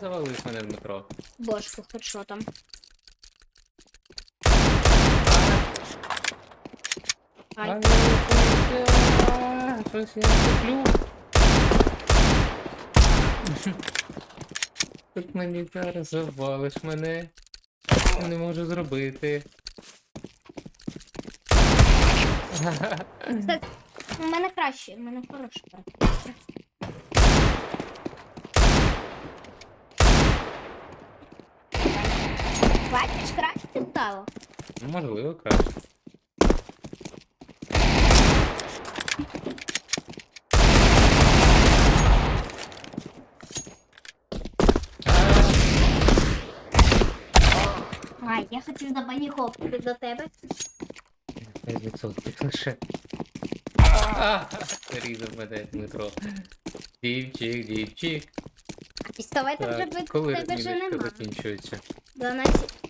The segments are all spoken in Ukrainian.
завалив мене Дмитро. Бошку, хедшотом. Ай. Ай, а, Щось я куплю. Тут мені зараз завалиш мене. Я Не можу зробити. У мене краще, у мене хороша практика. Бачиш, краще стало. Можливо, краще. Ай, я хотів на баніхопити до тебе. 5% лише. Різав мене Дмитро. Дівчик, дівчик. Пістолета вже Так, коли тебе вже міночка нема. закінчується? 12.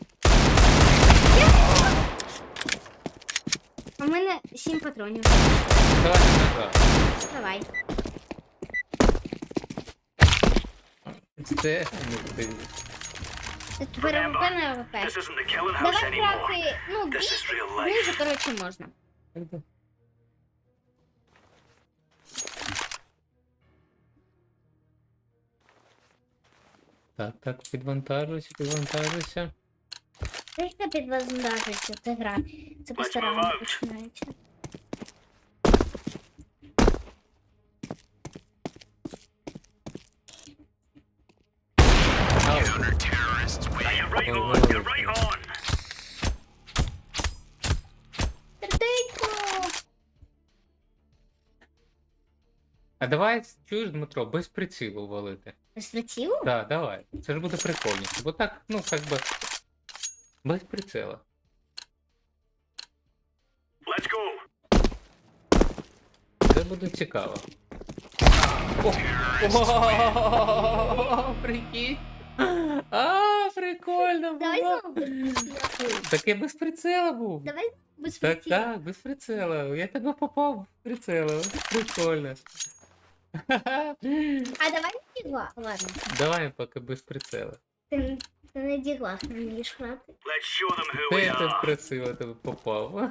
У мене 7 патронів. Давай назад. Давай. Це не ти. Тепер ВП на ВП. Давай грати, ну, real life. знизу, коротше, можна. Так, так, підвантажуйся, підвантажуйся. Хто підвантажується, це гра. Це по-старому out. починається. А давай, чуєш, Дмитро, без прицілу валити. Без прицілу? Так, давай. Це ж буде прикольніше. Бо так, ну, як би. Без приціла. Let's go. Це буде цікаво. О! О, Прикинь! А, прикольно Давай було. знову без прицілу. Таке без приціла був. Давай без Так, прицілу. так, без приціла. Я тебе попав в приціла. Прикольно. А давай не дігла. Ладно. Давай поки без приціла. Ти, не дігла, не вмієш грати. We ти are. красиво тебе попав.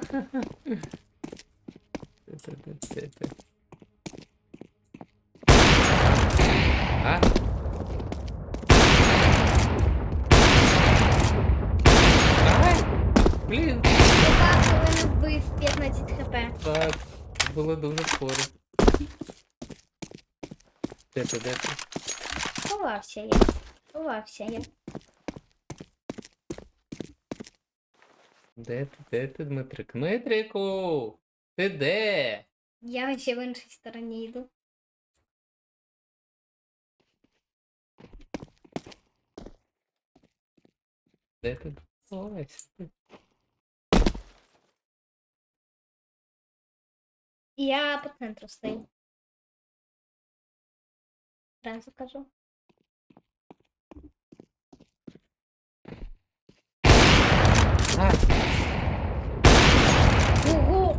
А? Ай! Блін, Така, коли не вбив 15 хп. так, було дуже скоро. Де ти, де ти? Ховався я. Ховався я. Де ти, де ти, Дмитрик? Дмитрику! Ти де? Я ще в іншій стороні йду. Де ти? Ось ти. Я по центру стою. Зразу кажу. А, Ого!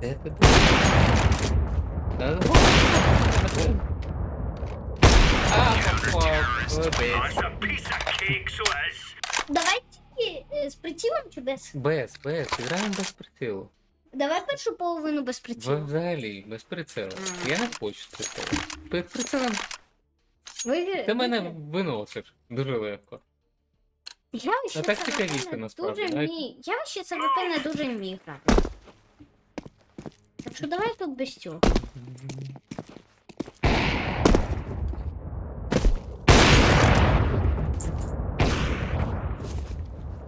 Де ти? де? Та- А, попав. Давай тільки е, з прицілом чи без? Без, без, граємо без прицілу. Давай першу половину без прицілу. взагалі без прицілу. Я не хочу прицілу. Під прицілом Ви... ти мене виносиш дуже легко. Я ще А так це цікавіше, насправді, Дуже навіть. вмію. Я ще це не дуже вмію грати. Так що давай тут без цього.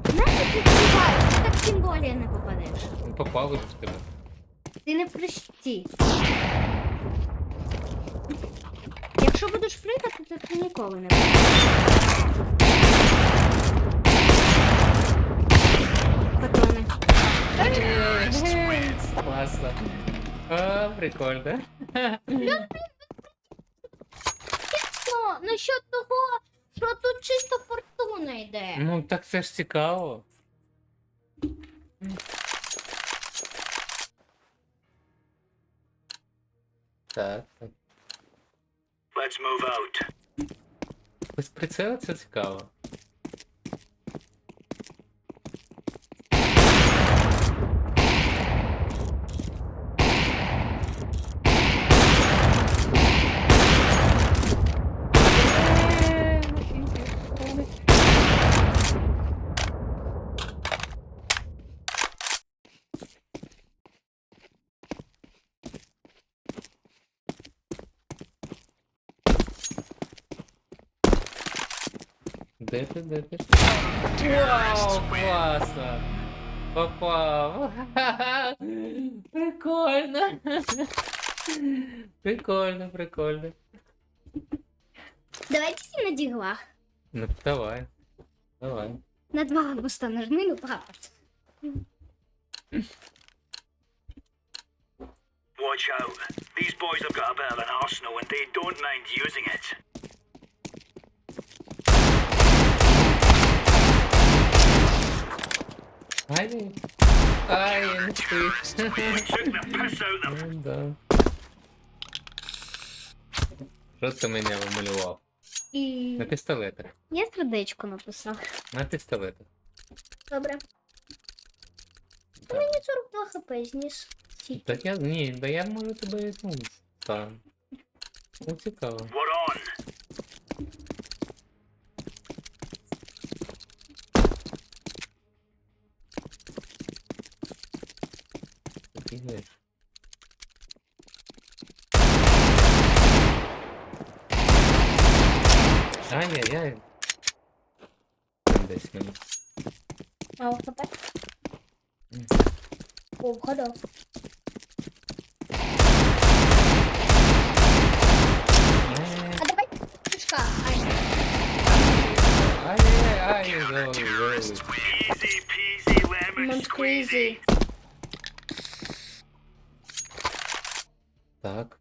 Знаєш, ти співаєш, ти так тим более не попадеш. Попали в тебе. Ти не прості. Якщо будеш пригати, то ти ніколи не будеш. Патрони. Класно. А, прикольно. Що? Ну що того, що тут чисто фортуна йде. Ну так це ж цікаво. Так, так. Let's move out. Без прицела це цікаво. Де ти, де ти? Вау, класно! Попав! Прикольно! Прикольно, прикольно. Давайте всі на діглах. Ну, давай. Давай. На два буста нажми, ну папа. Watch out. These boys have got a bit of an arsenal and they don't mind using it. Ай, ай, не of them. Ну, да. Що ти мене вималював? І На пістолетах. я сердечко написав. На пістолетах. Добре. Да. Мені 42 хп зніс. Так я. Ні, да я можу тебе ну, там. Ну, цікаво on. Офігеть. Ай-яй-яй. Там Десь мені. Мало хп. О, вгадав. Ай-яй-яй. А давай пішка. Ай. Ай-яй-яй, ай, завали, завали. Easy peasy lemon Lemon squeezy. squeezy. Так.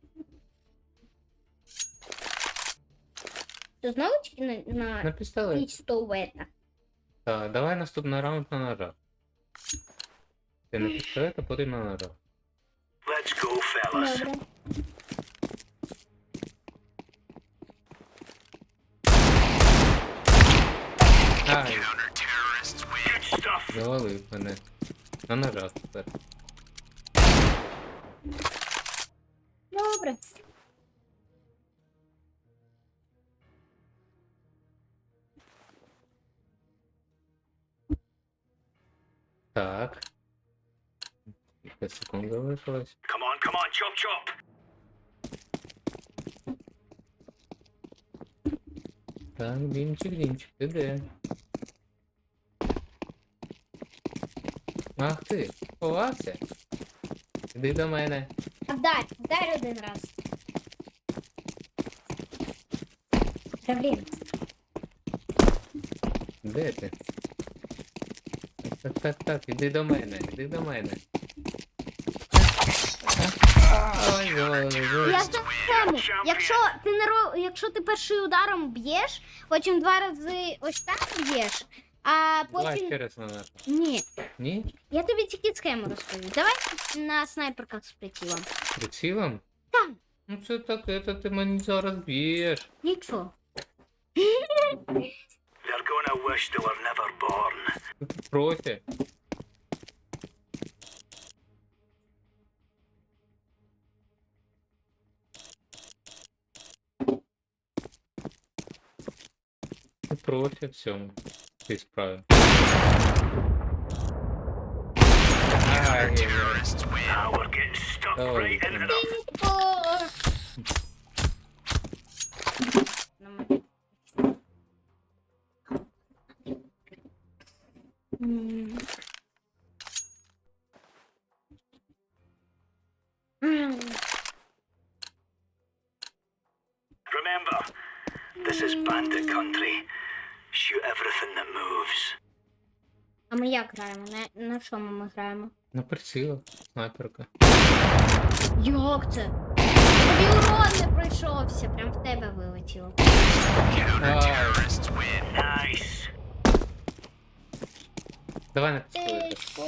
Ти знову тільки на, На на пістолет. пістолета? Так, давай наступний раунд на ножах. Ти на пістолет, а потім на ножах. Let's go, fellas. Добре. Ай, Good stuff. завалив мене. На ножах тепер. Добре. Так. Кілька секунд залишилось. Come on, come on, chop chop. Так, дімчик, дімчик, ти де? Ах ти, ховався? Іди до мене. А вдарь, вдарь один раз. Та блін. Де ти? Так, так, так, так, іди до мене, іди до мене. Я за схему. Якщо ти не ро... якщо ти першим ударом б'єш, потім два рази ось так б'єш, а Давай потім. ще раз на наш. Ні. Ні? Я тобі тільки схему розповім. Давай на снайперках з прицілом. Прицілом? Так. Ну це так, це ти мені зараз б'єш. Нічого. They're gonna wish they were never born. Ти профі. Ти профі в цьому. Ти справи. Ай, Now граємо? На, на чому ми граємо? На прицілах, снайперка. Як це? Тобі урон не пройшовся, прям в тебе вилетіло. Ай, давай на пістолет. Тичко.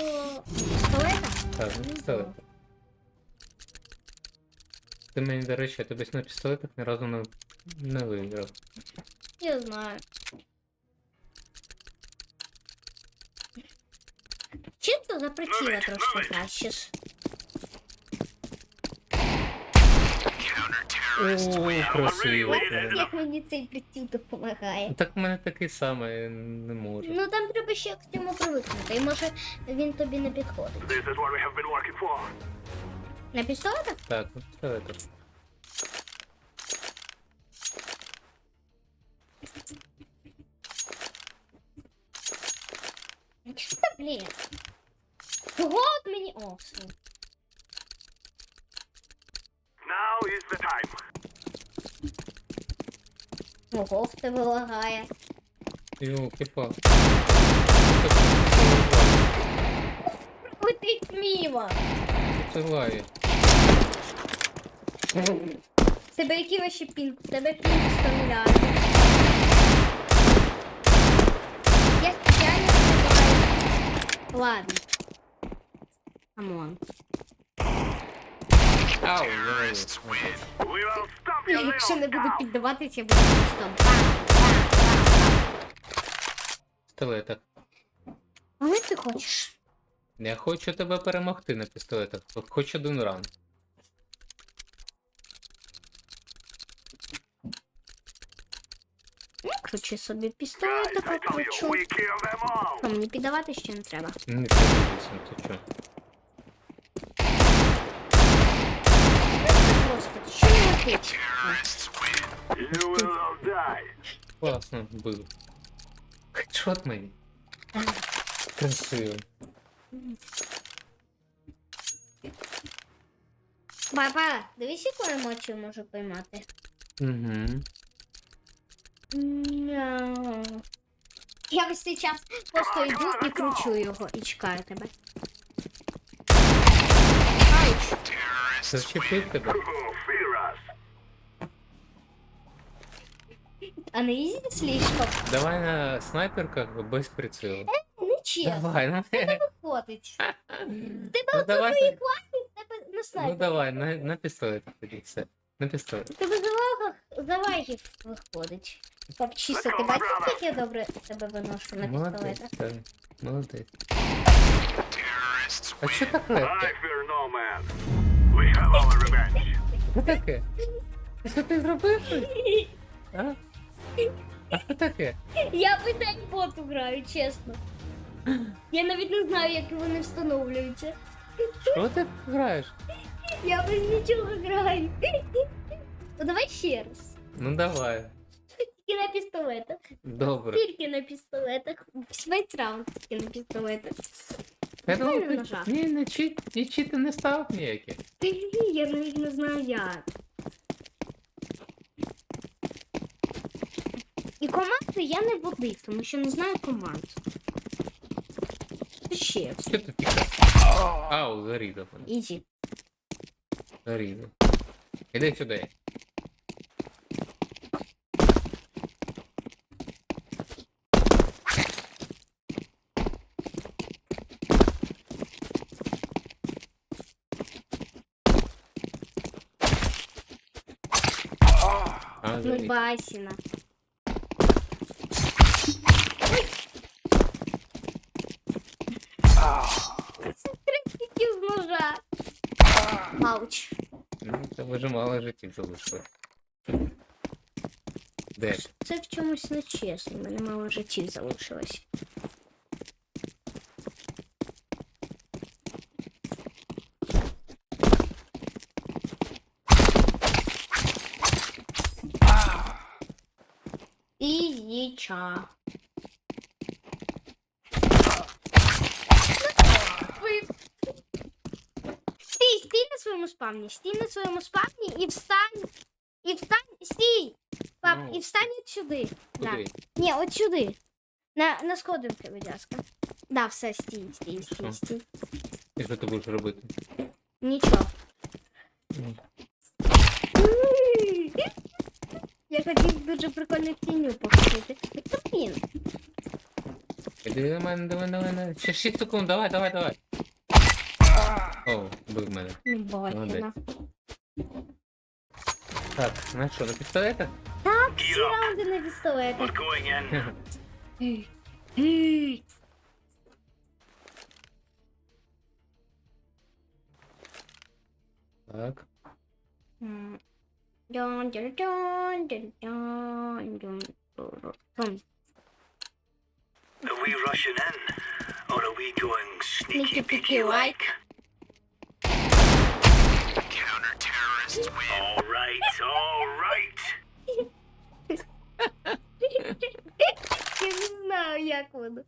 Пістолета? Так, на пістолет. Ти мені, до речі, я тобі на пістолетах ні разу не, не виграв. Я знаю. Чисто за приціла трошки краще ж. О, красиво. Як мені цей приціл допомагає. Так в мене такий самий, не можу. Ну там треба ще к цьому привикнути. І може він тобі не підходить. This is what we have been working for. На пістолетах? Так, ну що це? Що Чого от мені. О, все. Now is the time. Ого, в тебе лагає. Йолки пал. Летить мімо. Це лає. Тебе який ваші пінг? Тебе пінг 100. Я спеціально. Ладно. Ау. We will stop your Якщо не буду cow. піддаватися, я буду просто. Пістолетах. Але ти хочеш. Я хочу тебе перемогти на пістолетах. Хоч один раунд. Ну, кручи собі them all. А мені піддавати ще не треба. Не треба вісім, ти чо? Господи, що не летить? You will all die. Класно бив. Хедшот. Красиво. Папа, дивись, яку емоцію можу поймати. Угу. Мяу. Я весь цей час просто йду і кручу його і чекаю тебе. Зачепив тебе. А не ізі слишком. Давай на снайперках без прицілу. Не чесно, Давай, ну. виходить. Ну Тебе давай. твої хватить, тебе на Ну давай, на, на пістолет тоді все. На пістолет. Тебе за вагах, за вагів виходить. Пап, чисто, ти бачиш, як я добре тебе виношу на Молодець, пістолетах? так. Молодець. А що таке? I fear no man. We have our revenge. Що таке? Що ти зробив? А? А що таке? Я питань боту граю, чесно. Я навіть не знаю, як вони встановлюються. Що ти граєш? Я без нічого граю. Ну давай ще раз. Ну давай. Тільки на пістолетах. Добре. Тільки на пістолетах. Весь раунд тільки на пістолетах. Я думав, ти ножах. ні, не чит, ні чити не став ніякі. Я навіть не знаю як. І команди я не водив, тому що не знаю команд. Ще Що ти тікаєш? Ау, зарізав ізі. Зарізав. Іди сюди. Ну, зарізав. басіна. Це три тільки з ножа. Ауч. Ну, це вже мало життів залишилось. Де? Це в чомусь нечесно, в мене мало життів залишилось. Ви- Стій, стій на своєму спавні, стій на своєму спавні і встань. І встань, стій! Пап, Ну. і встань от сюди. Да. Куди? Ні, от сюди. На, на сходинки, будь ласка. Да, все, стій, стій, стій, Що? стій. І що ти будеш робити? Нічого. Ну, Я хотів дуже прикольну тіню покрити. Та блін. Іди до мене, давай, давай, давай. Ще 6 секунд, давай, давай, давай. О, бив мене. Ну, бахіна. Молодець. Так, на що, на пістолетах? Так, Всі Gear up. раунди на пістолети. We're going in. Так. М. Дон, дон, дон, дон, дон, дон, дон. Are we rushing in? Or are we going sneaky Sneaky peeky peeky like? Terrorists win. All right, all right. Я не знаю, як воно.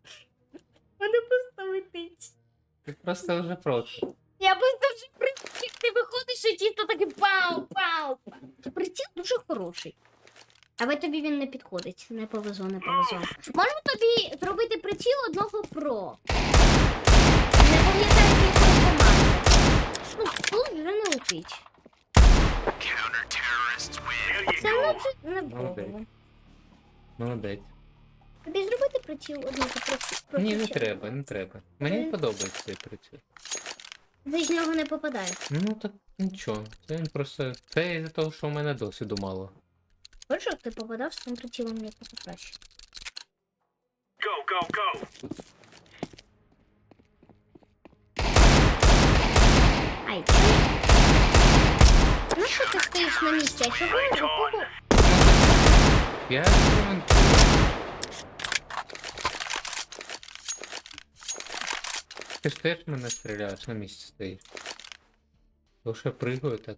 Воно просто летить. Ти просто вже проти. Я просто вже привик, як ти виходиш і чисто таке пау, пау, пау. Приціл дуже хороший. Але тобі він не підходить. Не повезло, не повезло. Можемо тобі зробити приціл одного про. Не пам'ятаю, якої команди. Ну, тут вже не летить. Це не Молодець. було. Молодець. Тобі зробити приціл одного про. Ні, не треба, не треба. Мені Е. подобається цей приціл. Ви з нього не попадаєте. Ну так нічого. Це він просто. Це із-за того, що у мене досвіду мало. Хочеш, щоб ти попадав з тим прицілом якось краще. Go, go, go. Ай? Ну що ти стоїш на місці? А чого у кого? Я експериментую. Ти ж теж мене стріляєш на місці стоїш. Я пригаю так.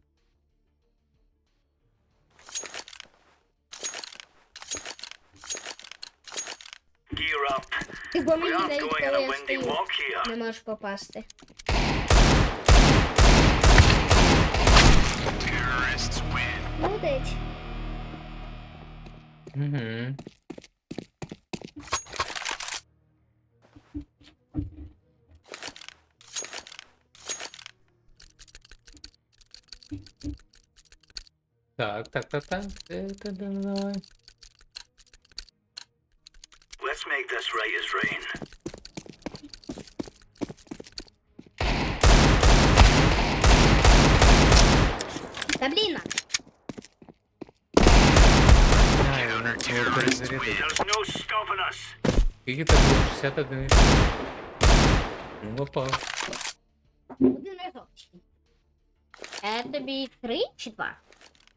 Ти We мені навіть коли я стою. Не можеш попасти. Молодець. Угу. Так, так, так, так. Да, Давай. Let's make this right as rain. Та Скільки так було? 61. Ну, попав. Один разок. Е, тобі три чи два?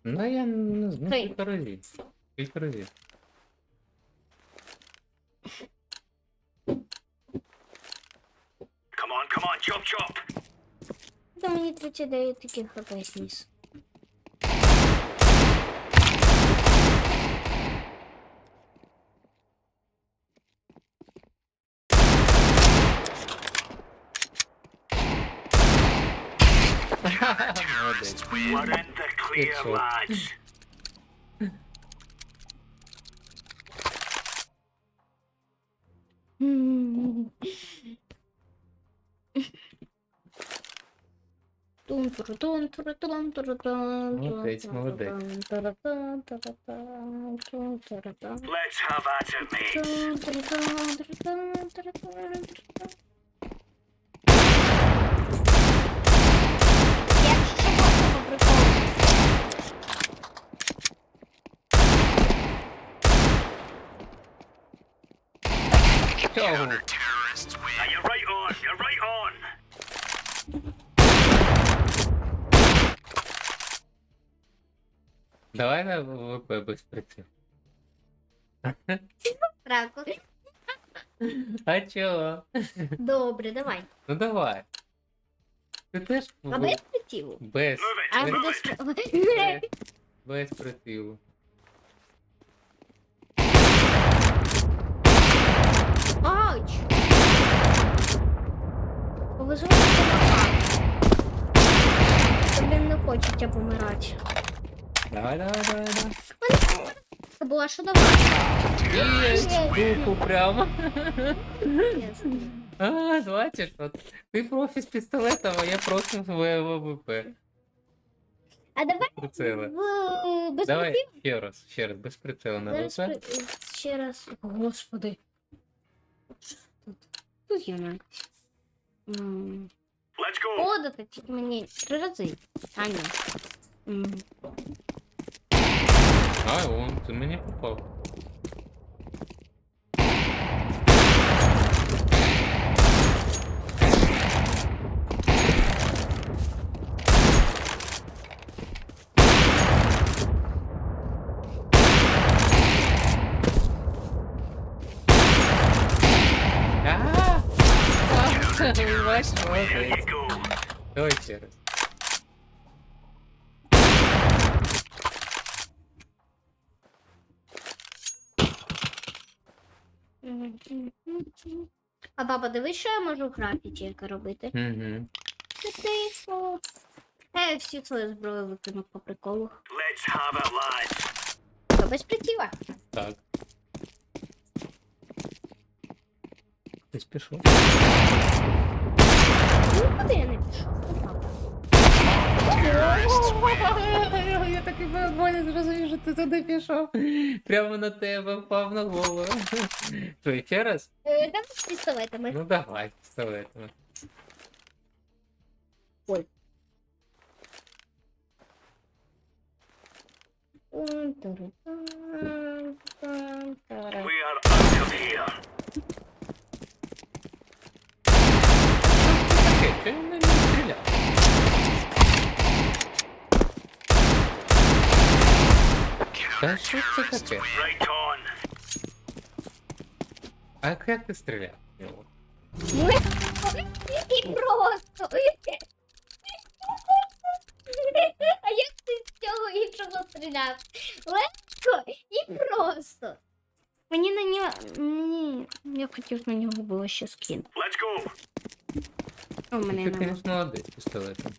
Ну, я не знаю, Три. кілька разів. Кілька разів. Come on, come on, chop chop. Та мені 39 таких хп сніс. Молодець. We're in the clear, Good shot. lads. Тун турутун турутун турутун Молодець, тун, молодець. турутун, турутун, тун, турутун. Let's have at it, mates. Win. Now you're right on, you're right on. Давай на ВВП без приців. Раку. А чого? Добре, давай. Ну давай. Ти теж А без прицілу? без, А без, без прицілу. Повезло, що напав. Тобі не хочеться помирати. Давай, давай, давай, давай. Це була що давай. Дупу прямо. А, бачиш, от. Ти профі з пістолетом, а я просто в ВВП. А давай Прицели. в без Давай прицілу. ще раз, ще раз, без прицілу на Зараз ВВП. при- ще раз. Господи. Тут, тут є вона. М, Let's go. Подати тільки мені три рази. А ні. М. А, он ти мені попав. А! Молодець. Давай ще раз. А баба, дивись, що я можу графіті робити. Угу. Тихо. Та я всю свою зброю викину по приколу. Let's have без притіла. Так. Хтось пішов. Куди я не пішов? Я такий не зрозумів, що ти туди пішов. Прямо на тебе впав на голову. Що, ще раз? Е, Давай з пістолетами. Ну давай, пістолетами. We are out of here. Окей, що він на нього стріляв? Та що це таке? Right on. А як ти стріляв? в нього? І просто. А як ти з цього іншого стріляв? Легко і просто. Мені на нього. Ні, я хотів на нього було ще скін. Let's go. У мене Ти, нема. звісно, молодець пістолетом.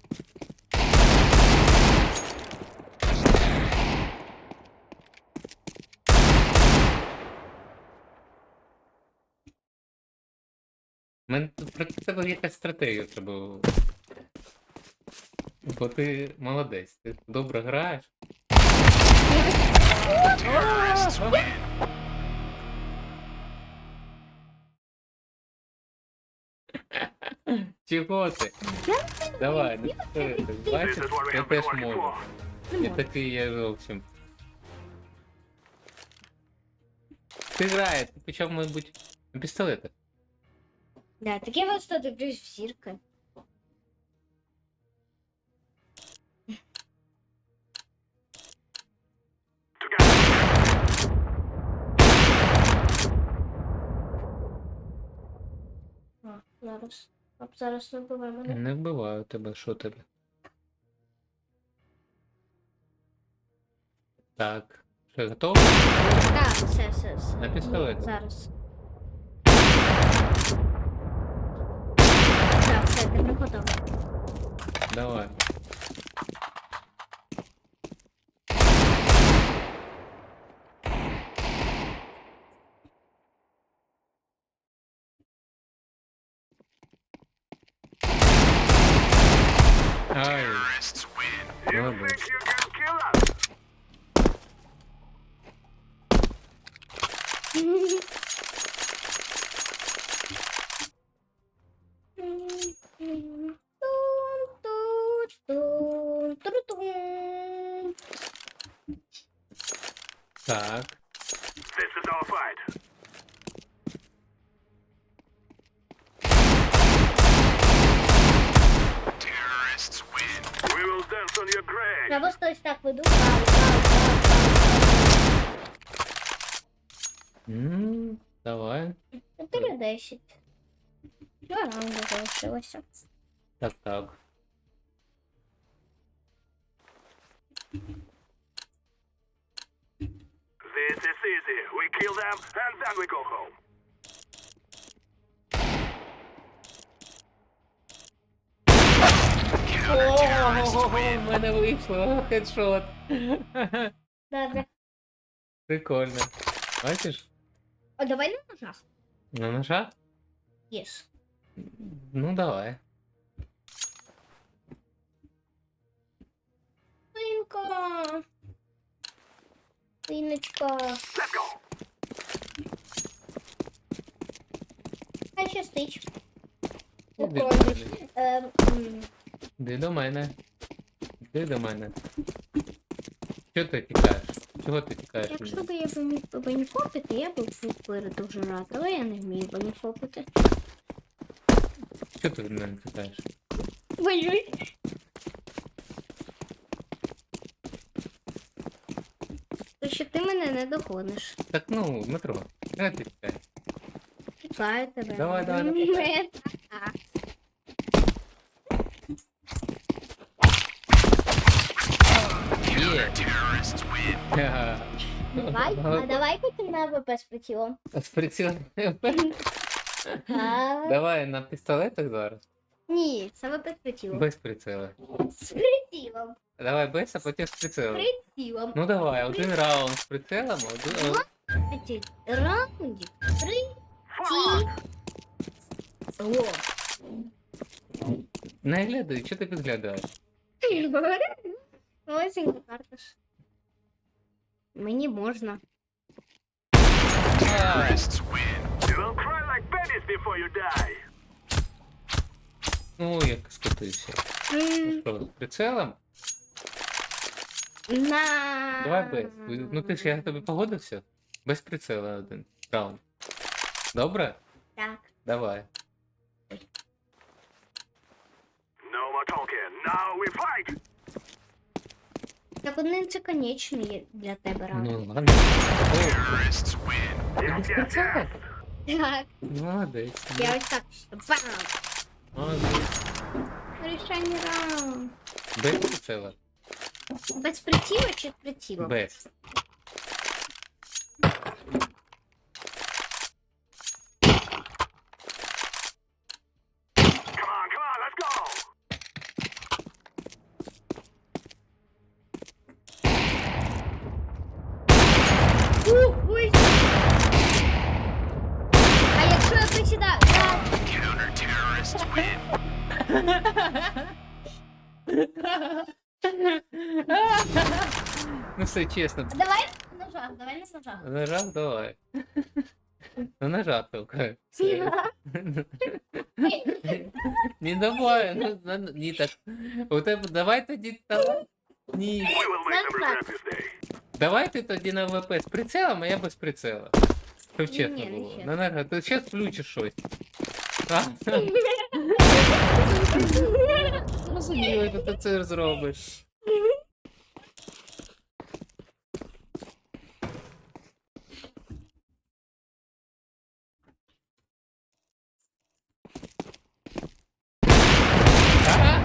Тут проти тебе якась стратегія треба. Бо ти молодець, ти добре граєш. Чого ти? Давай, ну що ти? This Бачиш, is what we я have been теж working можу. for. Не І можу. такий я зовсім. Ти грає, ти почав, мабуть, на пістолети. Да, таке просто дивлюсь в зірки. Together. А, зараз. А зараз не буває мене. Не вбиваю тебе, що тебе. Так. Що, готово? Так, все, все, все. На пістолет. Зараз. Так, все, ти не. Давай. Так. This is our fight. Terrorists win. We will dance on your grave. Я просто ось так веду. Пау, пау, пау, пау, М, Давай. пау. 4-10. Два раунди залишилося. Так, так. This is easy. We kill them and then we go home. О, в мене вийшло хедшот. Добре. Прикольно. Бачиш? А давай на ножах. На ножах? Єс. Ну давай. Синка. Go. Хай щастить. Іди до мене. Ем, м, Іди до мене. Іди до мене. Що ти тікаєш? Чого ти тікаєш? від Якщо мене? б я б міг я б був дуже рад, але я не вмію баніфопити. Чого ти від мене тікаєш? Боюсь. Що ти мене не догониш. Так ну, Дмитро, де ти тікаєш? Чекаю тебе. Давай, давай, давай. Давай, а давай потім на АВП з прицілом. З прицілом. Давай на пістолетах зараз. Ні, з АВП з прицілом. Без приціла. З прицілом. Давай без, а потім з прицілом. Прицілом. Ну давай, один раунд з прицелом, один. Значить, раундів три. Ті. О. Не глядай, що ти підглядаєш? Осінька карта ж. Мені можна. А, You'll cry like babies before you die. Ну, як скотився. Ну що, прицелом? На. Давай без. Ну ти ж я тобі погодився? Без прицела один раунд. Добре? Так. Давай. No more talking. Now we fight. Так один це конечний для тебе раунд. Ну ладно. Без прицела? Так. Молодець. Я ось так. що Бам! Рішальний раунд. Без прицела. Без прицілу чи прицілу? Без. Ну все чесно. Давай на ножах, давай на ножах. Нажав, давай. Ну нажав тільки. Все. Не давай, ну, ну, ні так. У тебе давай тоді давай. Ні. We will make them That's regret this day. Давайте тоді на ВП з прицелом, а я без прицела. Щоб чесно Ні, не було. чесно. Ну, нага, ти зараз включиш щось. А? Розуміло, що ти це зробиш.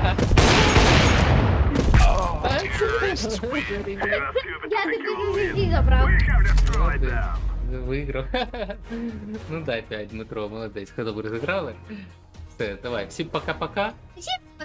Я to think тебе you will не win. забрав. We shall destroy them. Виграв. Ну дай 5, Дмитро, молодець. Добре зіграли. Все, давай. Всім пока-пока. Всім